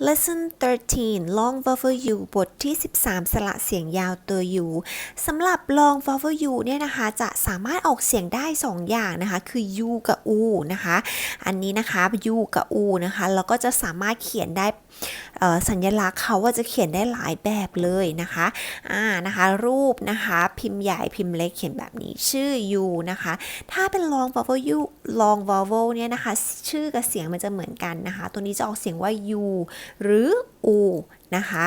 Lesson 13 Long vowel U บทที่ 13 สระเสียงยาวตัว U สำหรับ Long vowel U เนี่ยนะคะจะสามารถออกเสียงได้ 2 อย่างนะคะคือ U กับ U นะคะ อันนี้นะคะ U กับ U นะคะแล้วก็จะสามารถเขียนได้สัญลักษณ์เขาว่าจะเขียนได้หลายแบบเลยนะคะอ่านะคะรูปนะคะพิมพ์ใหญ่พิมพ์เล็กเขียนแบบนี้ชื่อ U นะคะ ถ้าเป็น long vowel U long vowel เนี่ยนะคะชื่อกับเสียงมันจะเหมือนกันนะคะ ตัวนี้จะออกเสียงว่า U หรือ U นะคะ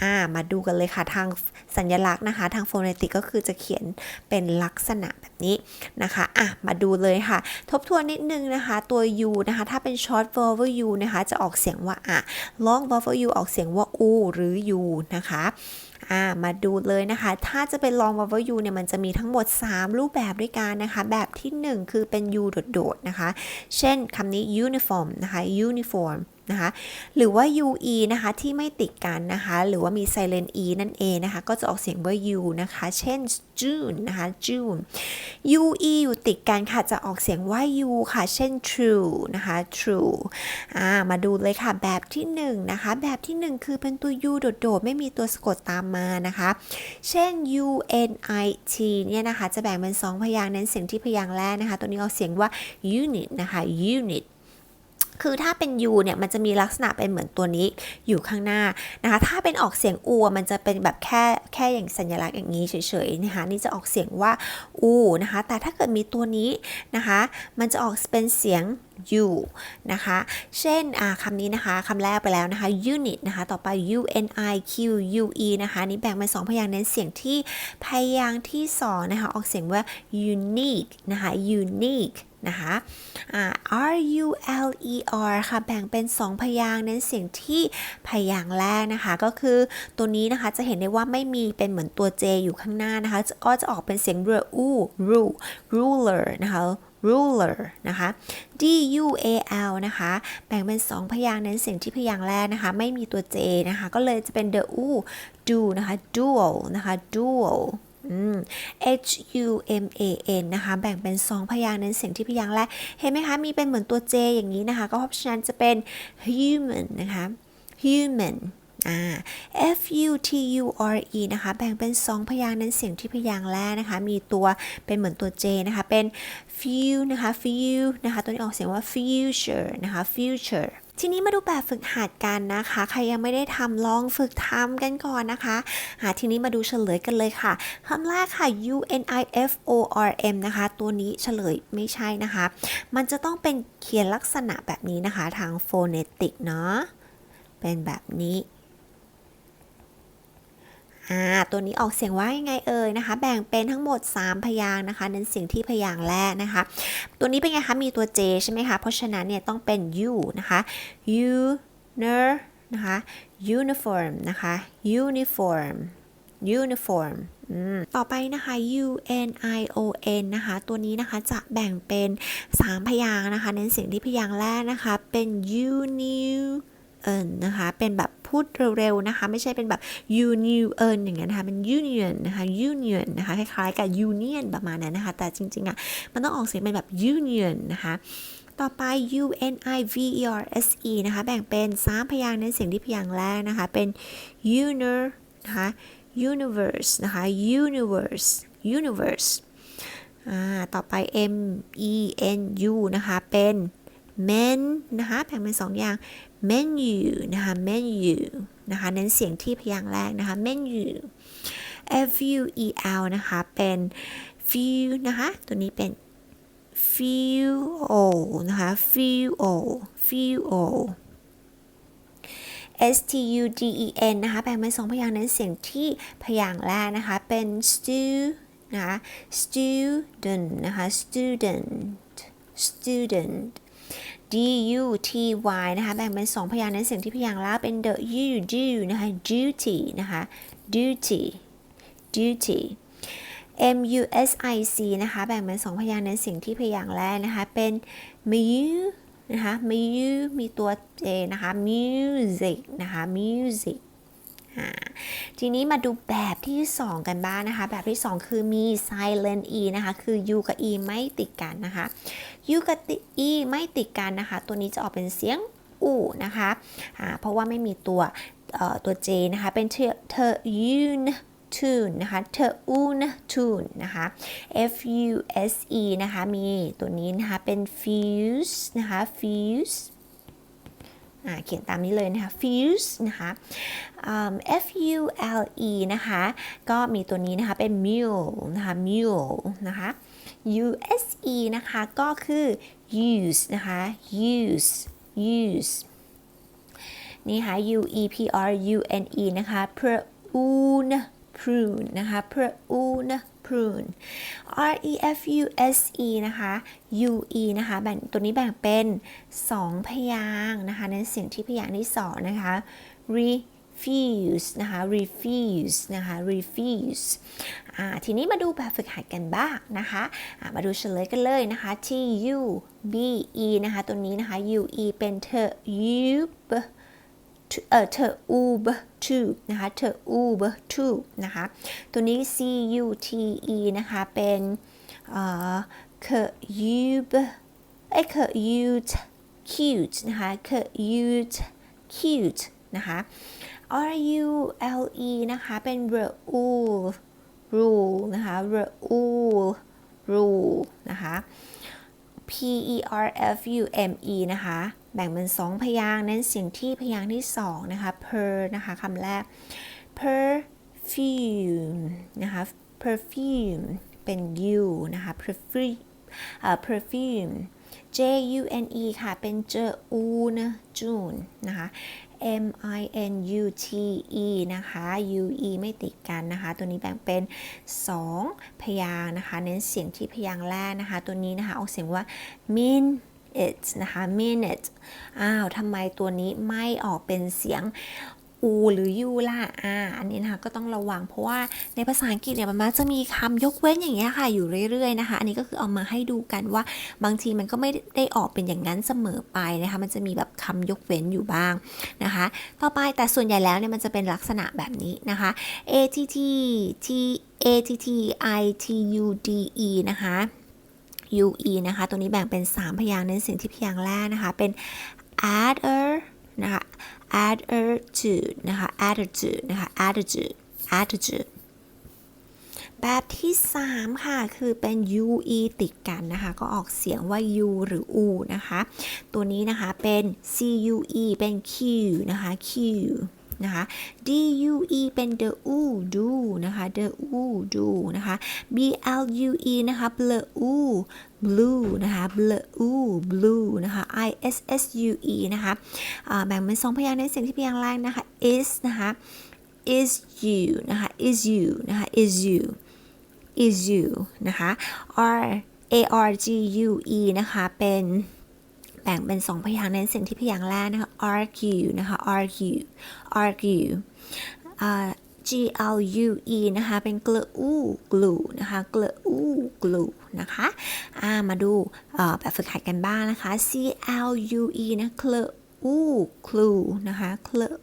อ่ามาดูกันเลยค่ะทางสัญลักษณ์นะคะ ทางโฟเนติกก็คือจะเขียนเป็นลักษณะแบบนี้นะคะอะมาดูเลยค่ะ ทบทวนนิดนึงนะคะ ตัว U นะคะ ถ้าเป็น short vowel U นะคะ จะออกเสียงว่าอะ long vowel U ออกเสียงว่า U หรือ U นะคะอ่ามาดูเลยนะคะ ถ้าจะเป็น long vowel U เนี่ยมันจะมีทั้งหมด 3 รูปแบบด้วยกันนะคะ แบบที่ 1 คือเป็น U โดดๆนะคะ เช่นคำนี้ uniform นะคะ uniform นะคะหรือว่า UE นะคะที่ไม่ติดกันนะคะหรือว่ามี silent E นั่นเองนะคะก็จะออกเสียงว่า U นะคะเช่น June นะคะ June UE อยู่ติดกันค่ะจะออกเสียงว่า U ค่ะเช่น true นะคะ true อ่ามาดูเลยค่ะแบบที่1นะคะแบบที่ 1 คือเป็นตัว U โดดๆ ไม่มีตัวสะกดตามมานะคะเช่น U N I T เนี่ยนะคะจะแบ่งเป็น 2 พยางค์เน้นเสียงที่พยางค์แรกนะคะตัวนี้ออกเสียงว่า unit นะคะ unit คือถ้าเป็น U เนี่ยมันจะมีลักษณะเป็นเหมือนตัวนี้อยู่ข้างหน้านะคะ ถ้าเป็นออกเสียงอูมันจะเป็นแบบแค่แค่อย่างสัญลักษณ์อย่างนี้เฉยๆนะคะนี่จะออกเสียงว่าอูนะคะ แต่ถ้าเกิดมีตัวนี้นะคะ มันจะออกเป็นเสียง U นะคะ เช่นคำนี้นะคะคำแรกไปแล้วนะคะ unit นะคะ ต่อไป U N I Q U E นะคะนี่แบ่งเป็น2พยางค์เน้นเสียงที่พยางค์ที่2นะคะ ออกเสียงว่า unique นะคะ unique นะคะ R U L E R ค่ะ แบ่งเป็น 2 พยางค์เน้นเสียงที่พยางค์แรกนะคะ ก็คือตัวนี้นะคะจะเห็นได้ว่าไม่มีเป็นเหมือนตัว J อยู่ข้างหน้านะคะ ก็จะออกเป็นเสียงเรือ u ru ruler นะคะ ruler นะคะ D U A L นะคะแบ่งเป็น 2 พยางค์เน้นเสียงที่พยางค์แรกนะคะ ไม่มีตัว J นะคะ ก็เลยจะเป็น the u do นะคะ dual นะคะ dual H U M A N นะคะ แบ่งเป็น 2 พยางค์เน้นเสียงที่พยางค์แรก เห็นไหมคะ มีเป็นเหมือนตัว J อย่างนี้นะคะ ก็เพราะฉะนั้นจะเป็น human นะคะ human F U T U R E นะคะ แบ่งเป็น 2 พยางค์เน้นเสียงที่พยางค์แรกนะคะ มีตัวเป็นเหมือนตัว J นะคะ เป็น few นะคะ few นะคะ ตัวนี้ออกเสียงว่า future นะคะ future ทีนี้มาดูแบบฝึกหัดกันนะคะ ใครยังไม่ได้ทำลองฝึกทำกันก่อนนะคะหาทีนี้มาดูเฉลยกันเลยค่ะคำแรกค่ะ U N I F O R M นะคะ ตัวนี้เฉลยไม่ใช่นะคะ มันจะต้องเป็นเขียนลักษณะแบบนี้นะคะทางโฟเนติกเนาะ เป็นแบบนี้ อ่าตัวนี้ออกเสียงว่ายังไงเอ่ยนะคะ แบ่งเป็นทั้งหมด 3 พยางค์นะคะ เน้นเสียงที่พยางค์แรกนะคะ ตัวนี้เป็นไงคะมีตัว J ใช่ไหมคะเพราะฉะนั้นเนี่ยต้องเป็น U นะคะ U ner นะคะ uniform นะคะ uniform uniform ต่อไปนะคะ U N I O N นะคะ ตัวนี้นะคะจะแบ่งเป็น 3 พยางค์นะคะ เน้นเสียงที่พยางค์แรกนะคะ เป็น union นะคะ เป็นแบบ พูดเร็วๆนะคะ ไม่ใช่เป็นแบบ union อย่างเงี้ยนะคะเป็น union นะคะ union นะคะคล้ายๆกับ union ประมาณนั้นนะคะ แต่จริงๆอะมันต้องออกเสียงเป็นแบบ union นะคะต่อไป U N I V E R S E นะคะ แบ่งเป็น3พยางค์ในเสียงที่พยางค์แรกนะคะ เป็น uner นะคะ universe นะคะ universe universe อ่า ต่อไป M E N U นะคะ เป็น men นะคะ แบ่งเป็น2อย่าง menu นะคะ menu นะคะเน้นเสียงที่พยางค์แรกนะคะ menu F U E L นะคะเป็น fuel นะคะตัวนี้เป็น fuel นะคะ fuel fuel S T U D E N นะคะแบ่งเป็น2พยางค์เน้นเสียงที่พยางค์แรกนะคะเป็น stu นะคะ student นะคะ student student D U T Y นะคะแบ่งเป็น 2 พยางค์เน้นเสียงที่พยางค์แรกเป็น the U do นะคะ duty นะคะ duty duty M U S I C นะคะแบ่งเป็น 2 พยางค์เน้นเสียงที่พยางค์แรกนะคะเป็น mu นะคะ mu มีตัว J นะคะ music นะคะ music ทีนี้มาดูแบบที่ 2 กันบ้างนะคะ แบบที่ 2 คือมี silent e นะคะ คือ u กับ e ไม่ติดกันนะคะ u กับ e ไม่ติดกันนะคะ ตัวนี้จะออกเป็นเสียงอูนะคะอ่าเพราะว่าไม่มีตัวตัว J นะคะ เป็นเธอเธอยูน tune นะคะเธออูน tune นะคะ F U S E นะคะ มีตัวนี้นะคะ เป็น fuse นะคะ fuse เขียนตามนี้เลยนะคะ fuse นะคะ F U L E นะคะ ก็มีตัวนี้นะคะ เป็น mule นะคะ mule นะคะ U S E นะคะ ก็คือ use นะคะ use use นี่ค่ะ U E P R U N E นะคะ prune prune นะคะ prune prune R E F U S E นะคะ U E นะคะแบ่งตัวนี้แบ่งเป็น 2 พยางนะคะในเสียงที่พยางค์ที่สองนะคะ refuse นะคะ refuse นะคะ refuse ทีนี้มาดูแบบฝึกหัดกันบ้างนะคะมาดูเฉลยกันเลยนะคะ T U B E นะคะ ตัวนี้นะคะ U E เป็นเธอ U เอ่อเธอ ub tube นะคะเธอ ub tube นะคะตัวนี้ c u t e นะคะเป็นเอ่อ c ub เอ้ย c ute cute นะคะ c ute cute นะคะ r u l e นะคะเป็น rule rule นะคะ rule rule นะคะ P E R F U M E นะคะ แบ่งเป็นสองพยางค์เน้นเสียงที่พยางค์ที่สองนะคะ per นะคะคำแรก perfume นะคะ perfume เป็น u นะคะ perfume perfume J U N E ค่ะ เป็นเจอูนะจูนนะคะ M I N U T E นะคะ U E ไม่ติดกันนะคะ ตัวนี้แบ่งเป็น 2 พยางนะคะ เน้นเสียงที่พยางแรกนะคะ ตัวนี้นะคะออกเสียงว่า min it นะคะ minute อ้าวทำไมตัวนี้ไม่ออกเป็นเสียง อูหรือยูล่ะอ่าอันนี้นะคะก็ต้องระวัง เพราะว่าในภาษาอังกฤษเนี่ยมันมักจะมีคำยกเว้นอย่างเงี้ยค่ะอยู่เรื่อยๆนะคะ อันนี้ก็คือเอามาให้ดูกันว่าบางทีมันก็ไม่ได้ออกเป็นอย่างนั้นเสมอไปนะคะ มันจะมีแบบคำยกเว้นอยู่บ้างนะคะ ต่อไปแต่ส่วนใหญ่แล้วเนี่ยมันจะเป็นลักษณะแบบนี้นะคะ a t t t a t t i t u d e นะคะ u e นะคะ ตัวนี้แบ่งเป็น 3 พยางค์เน้นเสียงที่พยางค์แรกนะคะ เป็น adder นะคะ attitude นะคะ attitude นะคะ attitude attitude แบบที่ 3 ค่ะ คือเป็น ue ติดกันนะคะ ก็ออกเสียงว่า u หรือ u นะคะ ตัวนี้นะคะเป็น cue เป็น q นะคะ q นะคะ due เป็น the u do นะคะ the u do นะคะ blue นะคะ blue blue นะคะ blue blue นะคะ issue นะคะแบ่งเป็นสองพยางค์ในเสียงที่พยางค์แรกนะคะ is นะคะ is you นะคะ is you นะคะ is you is you นะคะ r a r g u e นะคะ เป็น แบ่งเป็นสองพยางค์ในเสียงที่พยางค์แรกนะคะ argue นะคะ argue argue G L U E นะคะ เป็น glue glue นะคะ glue glue นะคะอ่ามาดูแบบฝึกหัดกันบ้างนะคะ C L U E นะ clue clue นะคะ clue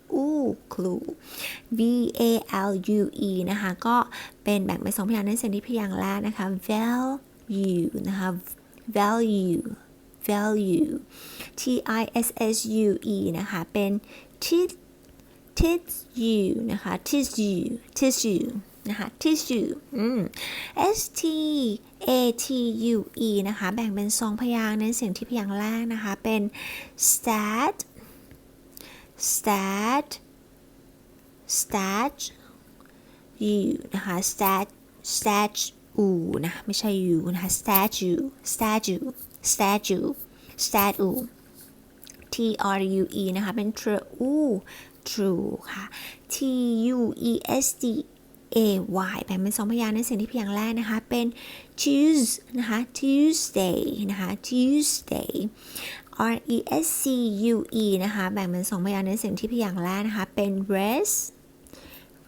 clue V A L U E นะคะ ก็เป็นแบ่งเป็นสองพยางค์ในเสียงที่พยางค์แรกนะคะ value นะคะ value value T I S S U E นะคะ เป็น tit tissue นะคะ tissue tissue นะคะ tissue อืม S T A T U E นะคะ แบ่งเป็นสองพยางค์ในเสียงที่พยางค์แรกนะคะ เป็น stat stat stat u นะคะ stat statue นะ ไม่ใช่ u นะคะ statue statue statue statue T R U E นะคะ เป็น true true ค่ะ T U E S T A Y แบ่งเป็นสองพยางค์ในเสียงที่พยางค์แรกนะคะ เป็น choose นะคะ Tuesday นะคะ Tuesday R E S C U E นะคะ แบ่งเป็นสองพยางค์ในเสียงที่พยางค์แรกนะคะ เป็น rest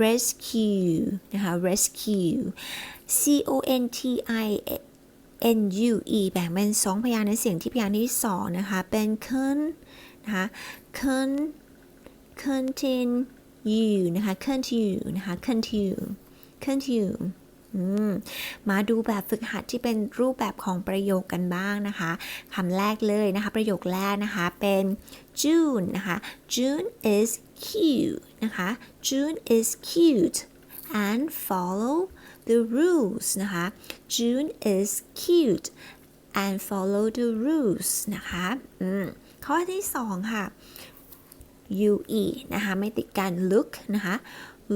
rescue นะคะ rescue C O N T I N U E แบ่งเป็นสองพยางค์ในเสียงที่พยางค์ที่สองนะคะ เป็น con นะคะ con continue นะคะ continue นะคะ continue continue อืมมาดูแบบฝึกหัดที่เป็นรูปแบบของประโยคกันบ้างนะคะคำแรกเลยนะคะ ประโยคแรกนะคะ เป็น June นะคะ June is cute นะคะ June is cute and follow the rules นะคะ June is cute and follow the rules นะคะอืมข้อที่สองค่ะ UE นะคะ ไม่ติดกัน look นะคะ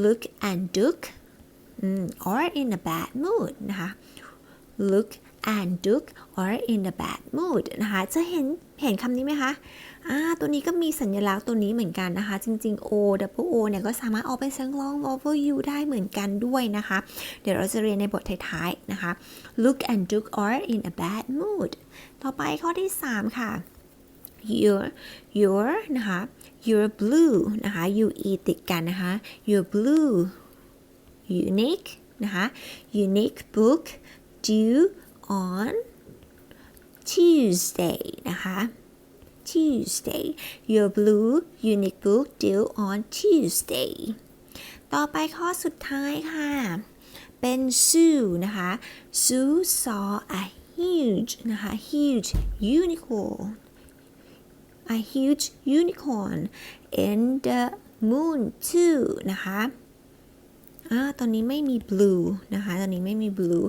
look and duck อืม or in a bad mood นะคะ look and duck or in a bad mood นะคะจะเห็นเห็นคำนี้ไหมคะอ่าตัวนี้ก็มีสัญลักษณ์ตัวนี้เหมือนกันนะคะ จริงๆ O W O เนี่ยก็สามารถเอาไปสังลอง over you ได้เหมือนกันด้วยนะคะ เดี๋ยวเราจะเรียนในบทท้ายๆนะคะ look and duck or in a bad mood ต่อไปข้อที่ 3 ค่ะ your your นะคะ your blue นะคะ You e ติดกันนะคะ your blue unique นะคะ unique book due on Tuesday นะคะ Tuesday your blue unique book due on Tuesday ต่อไปข้อสุดท้ายค่ะ เป็น Sue นะคะ Sue saw a huge นะคะ huge unicorn a huge unicorn in the moon too นะคะ อ่าตอนนี้ไม่มี blue นะคะ ตอนนี้ไม่มี blue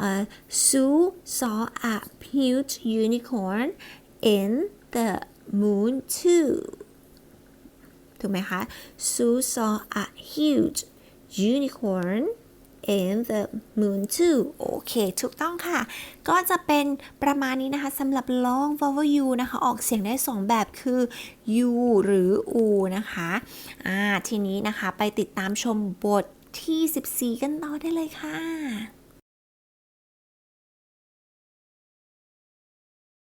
อ่า Sue saw a huge unicorn in the moon too ถูกไหมคะ Sue saw a huge unicorn in the moon too โอเคถูกต้องค่ะ ก็จะเป็นประมาณนี้นะคะสำหรับ long vowel u นะคะ ออกเสียงได้ 2 แบบคือ u หรือ u นะคะ อ่า ทีนี้นะคะไปติดตามชมบท ที่ 14 กันต่อได้เลยค่ะ